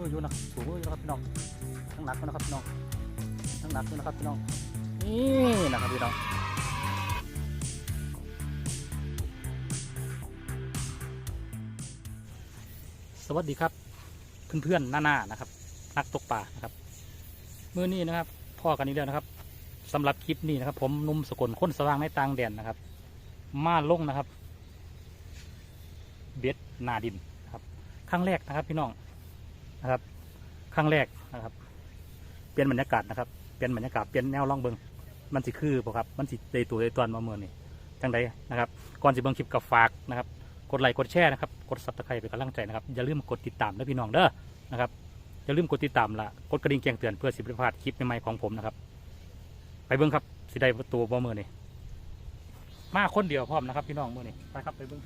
มืออยู่นะถูมืออยู่นะครับพี่น้องทั้งหนักนะครับพี่น้องทั้งหนักนะครับพี่น้องนี่นะครับพี่น้องสวัสดีครับเพื่อนๆหน้าๆนะครับ นักตกปลานะครับมือนี้นะครับพ่อกันนี้เดียวนะครับสำหรับคลิปนี้นะครับ ผมนุ่มสกลค้นสว่างในต่างแดนนะครับ มาลงนะครับ เบ็ดนาดินครับครั้งแรกนะครับ พี่น้อง นะครับครั้งแรกนะครับ เปลี่ยนบรรยากาศนะครับ เปลี่ยนบรรยากาศเปลี่ยนแนวล่องเบิงมันสิคือบ่ครับ มันสิได้ตัวได้ตอนมาเมื่อนี่จังใดนะครับ ก่อนสิเบิงคลิปกับฝากนะครับ กดไลค์กดแชร์นะครับ กดซับสไครต์เป็นกำลังใจนะครับ อย่าลืมกดติดตามด้วยพี่น้องเด้อนะครับ อย่าลืมกดติดตามละกดกระดิ่งแจ้งเตือนเพื่อสิบพลาดคลิปใหม่ๆของผมนะครับ ไปเบิงครับสิได้ตัวบ่เมื่อนี่มาคนเดียวพร้อมนะครับ พี่น้องเมื่อนี่ไปครับไปเบิ่ง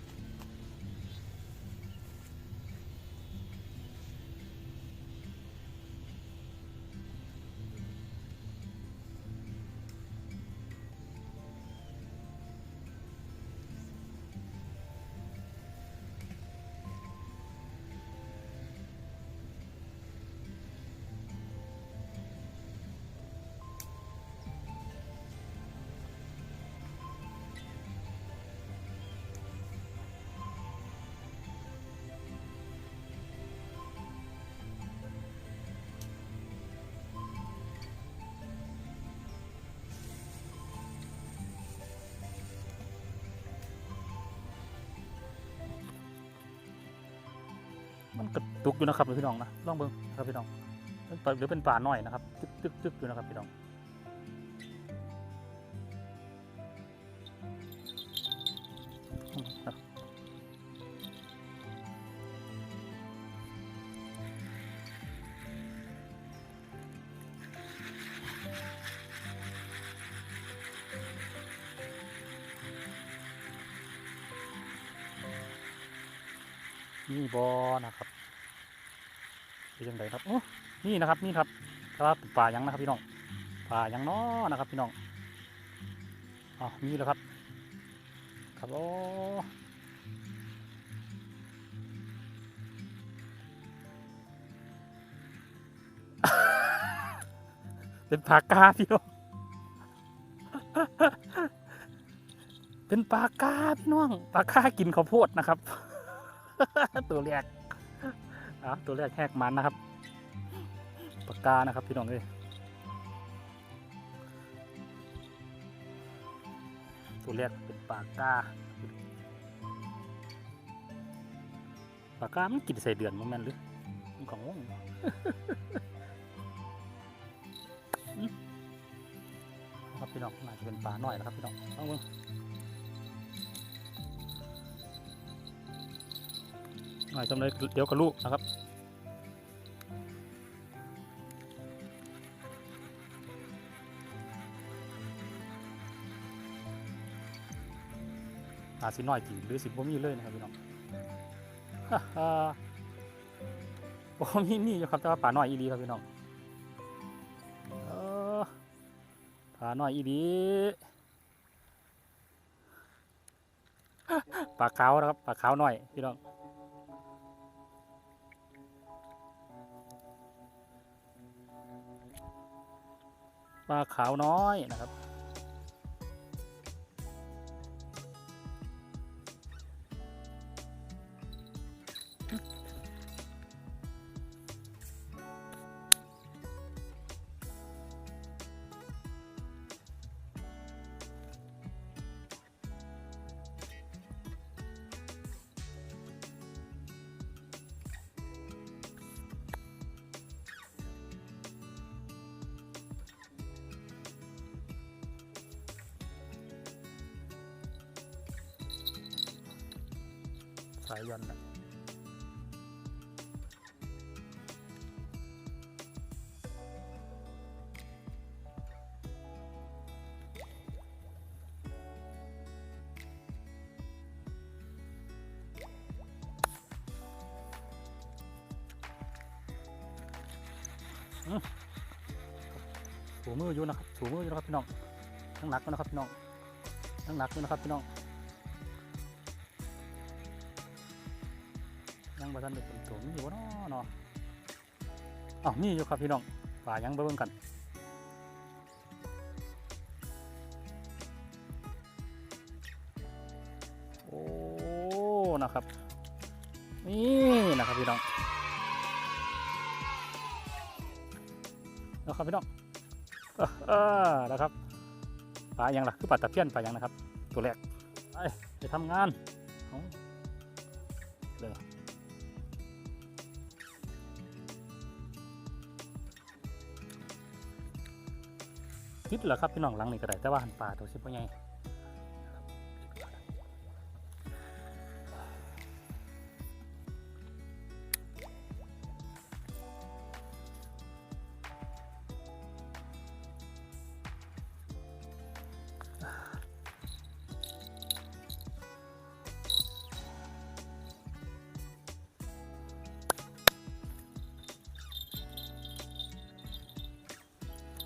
มันกระตุกอยู่นะครับพี่น้องนะลองเบิ้งครับพี่น้องเป็นปลาหรือเป็นป่าหน่อยนะครับตึกตึกตึกอยู่นะครับพี่น้อง นี่บอนะครับเป็นยังไงครับโอ้นี่นะครับนี่ครับแต่ว่าเป็นปลายังนะครับพี่น้องปลายังน้อนะครับพี่น้องอ๋อมีแล้วครับ ครับโอ้เป็นปลากาพี่น้อง เป็นปลากาพี่น้องปลากากินข้าวโพดนะครับ ตัวแรกอะตัวแรกแหกมันนะครับปากกานะครับพี่น้องเอ้ยตัวแรกเป็นปากกาปากกามันกินใส่เดือนมั้งแม่นหรือมันของงอืมครับพี่น้องน่าจะเป็นปลาหน่อยนะครับพี่น้องเอาเจำเลยเดี๋ยวกับลูกนะครับอาสิน้อยจริงหรือสิบ่มีเลยนะครับพี่น้องบ่มีมีอยู่ครับแต่ว่าป่าน้อยอีดีครับพี่น้องป่าน้อยอีดีปลาขาวนะครับปลาขาวน้อยพี่น้อง ปลาขาวน้อยนะครับายยันนะถูมืออยู่นะครับถูมืออยู่นะครับพี่น้องทั้งหนักนะครับพี่น้องทั้งหนักอยู่นะครับพี่น้อง ยังบ่ทันได้เป็นตัวมีอยู่บ่เนาะเนาะอ้าวนี่อยู่ครับพี่น้องป่ายังไปเบิ่งกันโอ้นะครับนี่นะครับพี่น้องนะครับพี่น้องเออเออนะครับปลาอย่างล่ะคือปลาตะเพียนปลาอย่างนะครับ ตัวแรกไปไปทำงาน ติดเหรอครับพี่น้องหลังนี่ก็ได้แต่ว่าหันปลาตัวชิบว่าไง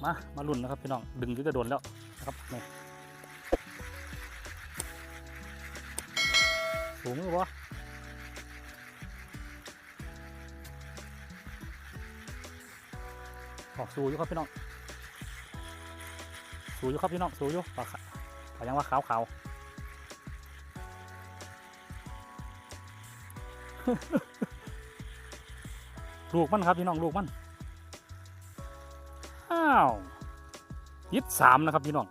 มามาลุ่นนะครับพี่น้องดึงก็จะโดนแล้วนะครับนี่สูงหรือวะออกสูอยู่ครับพี่น้องสูอยู่ครับพี่น้องสูอยู่ปลาปลายังว่าขาวขาวลูกมันครับพี่น้องลูกมัน อ้าวยิดสามนะครับพี่น้อง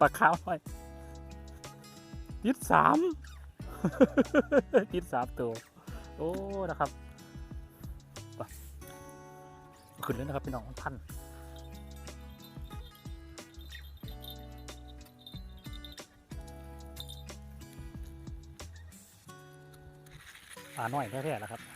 ปากขาวหน่อยยิดสามยิดสามตัว โอ้ นะครับไปขึ้นเลยนะครับพี่น้องมันพันปลาน้อยแท้ๆแล้วครับ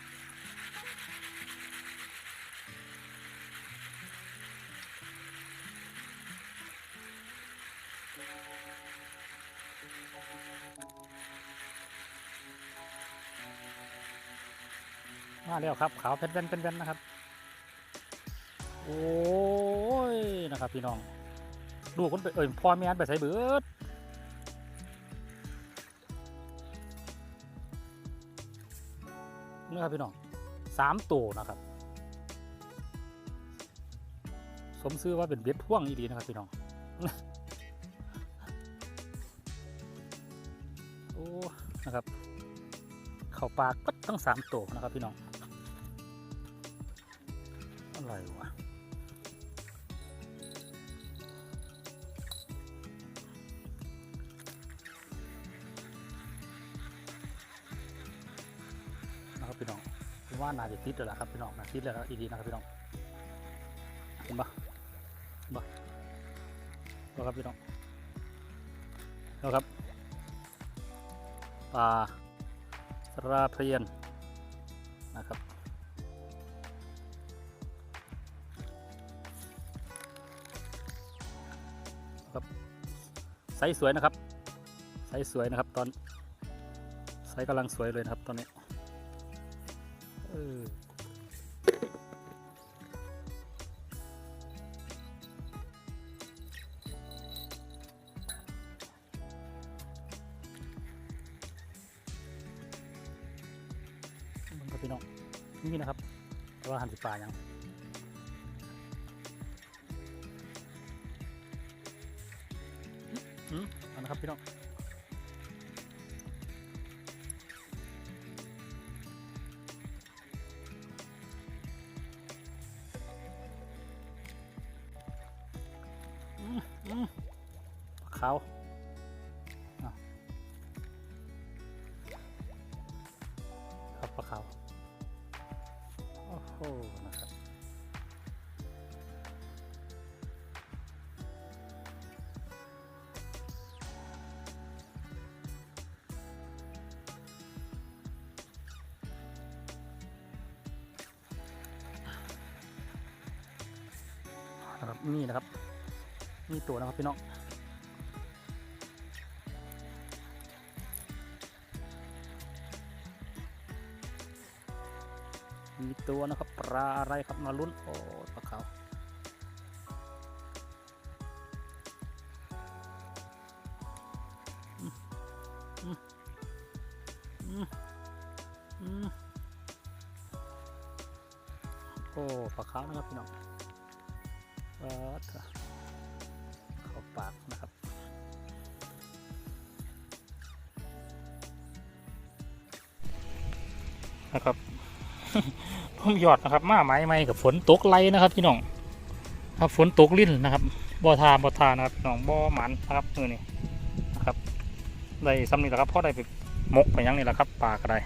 มาแล้วครับขาวเพชรเว้นเป็นเว้นนะครับ โอ้ยนะครับพี่น้องลูคนไปเอ่ยพ่อแม่นไปใส่เบิดนี่ครับพี่น้องสามตัวนะครับ สมซื้อว่าเป็นเบ็ดพ่วงอีดีนะครับพี่น้องโอ้นะครับ เข่าปลาก็ทั้งสามตัวนะครับพี่น้อง อะไรวะนะครับพี่น้องผมว่าน่าจะติดแล้วล่ะครับพี่น้องนะติดแล้วอีดีนะครับพี่น้องเห็นปะเห็นปะแล้วครับพี่น้องแล้วครับปลาสราเพียนนะครับ ไซส์สวยนะครับ ไซส์สวยนะครับ ตอนไซส์กำลังสวยเลยนะครับตอนนี้เออมันก็พี่น้องนี่นะครับแต่ว่าหันสิปลายัง อืมเอานะครับพี่น้องอืมอืมปลาขาวครับปลาขาว โอ้โห นะครับนะครับ นี่ตัวนะครับพี่น้องมีตัวนะครับปลาอะไรครับมาลุ้นโอ้ปลาขาวโอ้ปลาขาวนะครับพี่น้อง เออเถอะเข้าปากนะครับนะครับผมหยอดนะครับมาไม้ไม้กับฝนตกไล่นะครับพี่น้องครับฝนตกลิ้นนะครับบ่อทาบ่อทานะครับพี่น้องบ่อหมันนะครับมือนี่นะครับได้ซ้ำนี่แหละครับพ่อได้ไปมกไปยังนี่แหละครับปลาก็ได